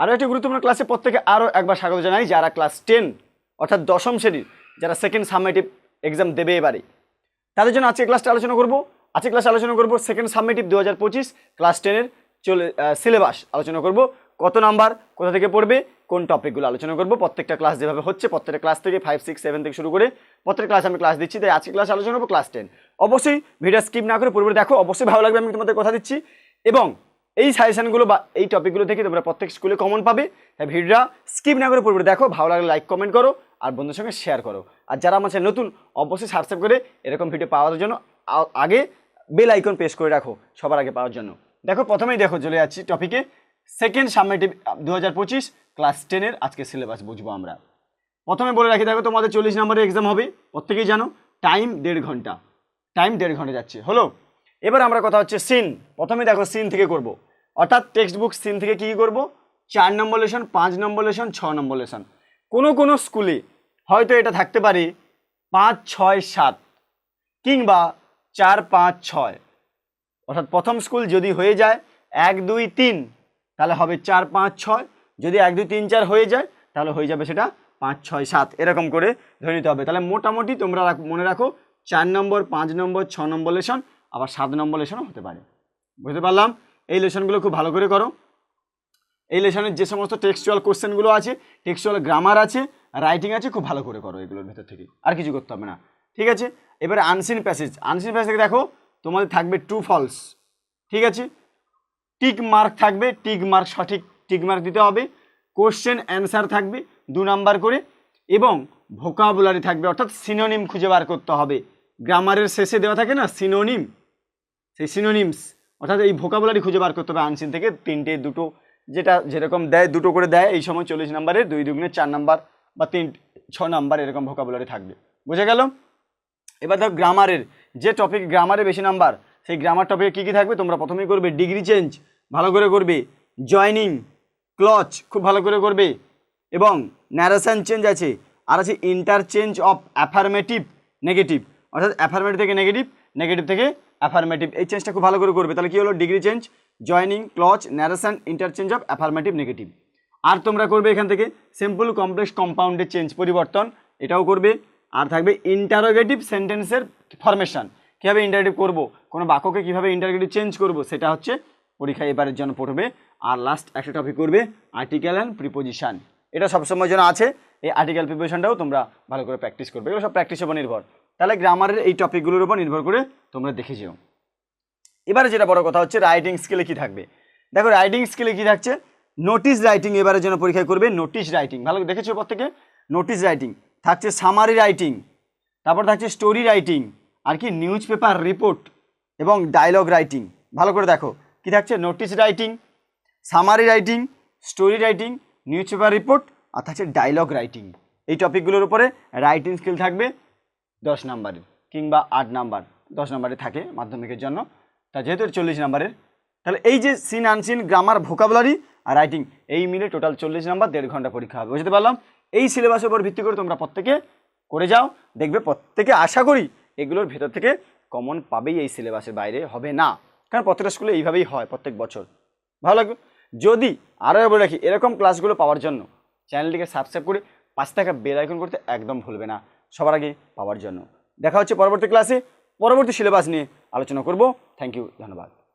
আরও একটি গুরুত্বপূর্ণ ক্লাসে প্রত্যেকে আরও একবার স্বাগত জানাই, যারা ক্লাস টেন অর্থাৎ দশম শ্রেণির, যারা সেকেন্ড সাবমেটিভ এক্সাম দেবে এবারে। তাদের জন্য আজকে ক্লাসটা আলোচনা করব। আজকে ক্লাস আলোচনা করব সেকেন্ড সাবমেটিভ দু হাজার পঁচিশ ক্লাস টেনের চলে সিলেবাস আলোচনা করব। কত নাম্বার কোথা থেকে পড়বে, কোন টপিকগুলো আলোচনা করব। প্রত্যেকটা ক্লাস যেভাবে হচ্ছে, প্রত্যেকটা ক্লাস থেকে ফাইভ সিক্স সেভেন থেকে শুরু করে প্রত্যেকটা ক্লাস আমি ক্লাস দিচ্ছি, তাই আজকে ক্লাস আলোচনা করব ক্লাস টেন অবশ্যই ভিডিও স্কিপ না করে পুরোপুরি দেখো, অবশ্যই ভালো লাগবে আমি তোমাদের কথা দিচ্ছি। এবং এই সাজেশনগুলো বা এই টপিকগুলো থেকে তোমরা প্রত্যেক স্কুলে কমন পাবে। তাই ভিডিওটা স্কিপ না করে পড়বে দেখো, ভালো লাগলে লাইক কমেন্ট করো আর বন্ধুর সঙ্গে শেয়ার করো। আর যারা আমার চ্যানেল নতুন, অবশ্যই সাবস্ক্রাইব করে এরকম ভিডিও পাওয়ার জন্য আগে বেল আইকন প্রেস করে রাখো সবার আগে পাওয়ার জন্য। দেখো, প্রথমেই দেখো, চলে যাচ্ছি টপিকে সেকেন্ড সাবমেটিভ দু হাজার পঁচিশ ক্লাস টেনের আজকে সিলেবাস বুঝব আমরা। প্রথমে বলে রাখি, দেখো, তোমাদের চল্লিশ নম্বরের এক্সাম হবে। প্রত্যেকেই জানো টাইম দেড় ঘণ্টা। টাইম দেড় ঘণ্টা যাচ্ছে। হলো? এবার আমরা কথা হচ্ছে সিন প্রথমে দেখো সিন থেকে করব। অর্থাৎ টেক্সট বুক সিন থেকে কী করব? চার নম্বর লেসন পাঁচ নম্বর লেসন ছ নম্বর লেসন কোনো কোনো স্কুলে হয়তো এটা থাকতে পারে পাঁচ, ছয়, সাত কিংবা চার, পাঁচ, ছয়। অর্থাৎ প্রথম স্কুল যদি হয়ে যায় এক, দুই, তিন, তাহলে হবে চার, পাঁচ, ছয়। যদি এক, দুই, তিন, চার হয়ে যায়, তাহলে হয়ে যাবে সেটা পাঁচ, ছয়, সাত। এরকম করে ধরে নিতে হবে। তাহলে মোটামুটি তোমরা মনে রাখো চার নম্বর পাঁচ নম্বর ছ নম্বর লেসন আবার সাত নম্বর লেসনও হতে পারে। বুঝতে পারলাম? এই লেসনগুলো খুব ভালো করে করো। এই লেশনের যে সমস্ত টেক্সচুয়াল কোশ্চেনগুলো আছে টেক্সচুয়াল গ্রামার আছে রাইটিং আছে, খুব ভালো করে করো এগুলোর ভেতর থেকে। আর কিছু করতে হবে না। ঠিক আছে? এবারে আনসিন প্যাসেজ আনসিন প্যাসেজ দেখো, তোমাদের থাকবে টু ফলস ঠিক আছে? টিক মার্ক থাকবে টিক মার্ক সঠিক টিক মার্ক দিতে হবে। কোশ্চেন অ্যান্সার থাকবে দু নাম্বার করে। এবং ভোকাবুলারি থাকবে, অর্থাৎ সিনোনিম খুঁজে বার করতে হবে। গ্রামারের শেষে দেওয়া থাকে না সিনোনিম সেই সিনোনিমস অর্থাৎ এই ভোকাবুলারি খুঁজে বার করতে হবে আনসিন থেকে তিনটে, দুটো, যেটা যেরকম দেয় দুটো করে দেয়, এই সময় চল্লিশ নাম্বারে দুই দুগুণে চার নাম্বার বা তিন, ছ নাম্বার এরকম ভোকাবুলারি থাকবে। বুঝে গেল? এবার দেখো গ্রামারের যে টপিক গ্রামারে বেশি নাম্বার সেই গ্রামার টপিকে কী কী থাকবে? তোমরা প্রথমেই করবে ডিগ্রি চেঞ্জ ভালো করে করবে জয়নিং ক্লচ খুব ভালো করে করবে। এবং ন্যারেশন চেঞ্জ আছে, আর আছে ইন্টারচেঞ্জ অফ অ্যাফার্মেটিভ নেগেটিভ অর্থাৎ অ্যাফার্মেটিভ থেকে নেগেটিভ নেগেটিভ থেকে অ্যাফার্মেটিভ এই চেঞ্জটা খুব ভালো করে করবে। তাহলে কী হলো? Degree change joining clause narration interchange of affirmative negative আর তোমরা করবে এখান থেকে সিম্পল কমপ্লেক্স কম্পাউন্ডের চেঞ্জ পরিবর্তন। এটাও করবে। আর থাকবে ইন্টারোগেটিভ সেন্টেন্সের ফরমেশন কীভাবে ইন্টারগেটিভ করব? কোনো বাক্যকে কীভাবে ইন্টারগেটিভ চেঞ্জ করব? সেটা হচ্ছে পরীক্ষায় এবারের জন্য পড়বে। আর লাস্ট একটা টপিক করবে আর্টিকেল অ্যান্ড প্রিপোজিশন এটা সবসময় জন্য আছে। এই আর্টিকেল প্রিপোজিশনটাও তোমরা ভালো করে প্র্যাকটিস করবে। এগুলো সব প্র্যাকটিসের উপর নির্ভর। তাহলে গ্রামারের এই টপিকগুলোর উপর নির্ভর করে তোমরা দেখে যেও। এবারে যেটা বড় কথা হচ্ছে রাইটিং স্কিলে কি থাকবে? দেখো রাইটিং স্কিলে কি থাকছে? নোটিশ রাইটিং এবারের জন্য পরীক্ষা করবে নোটিশ রাইটিং ভালো দেখেছ প্রত্যেকে নোটিশ রাইটিং থাকছে সামারি রাইটিং তারপর থাকছে স্টোরি রাইটিং আর কি নিউজ পেপার রিপোর্ট এবং ডায়লগ রাইটিং ভালো করে দেখো, কি থাকছে? Notice writing summary writing story writing newspaper report আর থাকছে ডায়লগ রাইটিং এই টপিকগুলোর উপরে রাইটিং স্কিল থাকবে দশ নাম্বারের কিংবা আট নাম্বার, দশ নাম্বারে থাকে মাধ্যমিকের জন্য। তা যেহেতু চল্লিশ নাম্বারের, তাহলে এই যে সিন আনসিন গ্রামার ভোকাবুলারি আর রাইটিং এই মিলে টোটাল চল্লিশ নাম্বার, দেড় ঘণ্টা পরীক্ষা হবে। বুঝতে পারলাম? এই সিলেবাসের উপর ভিত্তি করে তোমরা প্রত্যেকে করে যাও। দেখবে প্রত্যেকে আশা করি এগুলোর ভেতর থেকে কমন পাবেই এই সিলেবাসের বাইরে, হবে না। কারণ প্রত্যেকটা স্কুলে এইভাবেই হয় প্রত্যেক বছর। ভালো লাগবে? যদি আরও বলে রাখি, এরকম ক্লাসগুলো পাওয়ার জন্য চ্যানেলটিকে সাবস্ক্রাইব করে পাঁচ টাকা বেল আইকন করতে একদম ভুলবে না। সবার আগে পাওয়ার জন্য। দেখা হচ্ছে পরবর্তী ক্লাসে পরবর্তী সিলেবাস নিয়ে আলোচনা করব। থ্যাংক ইউ ধন্যবাদ।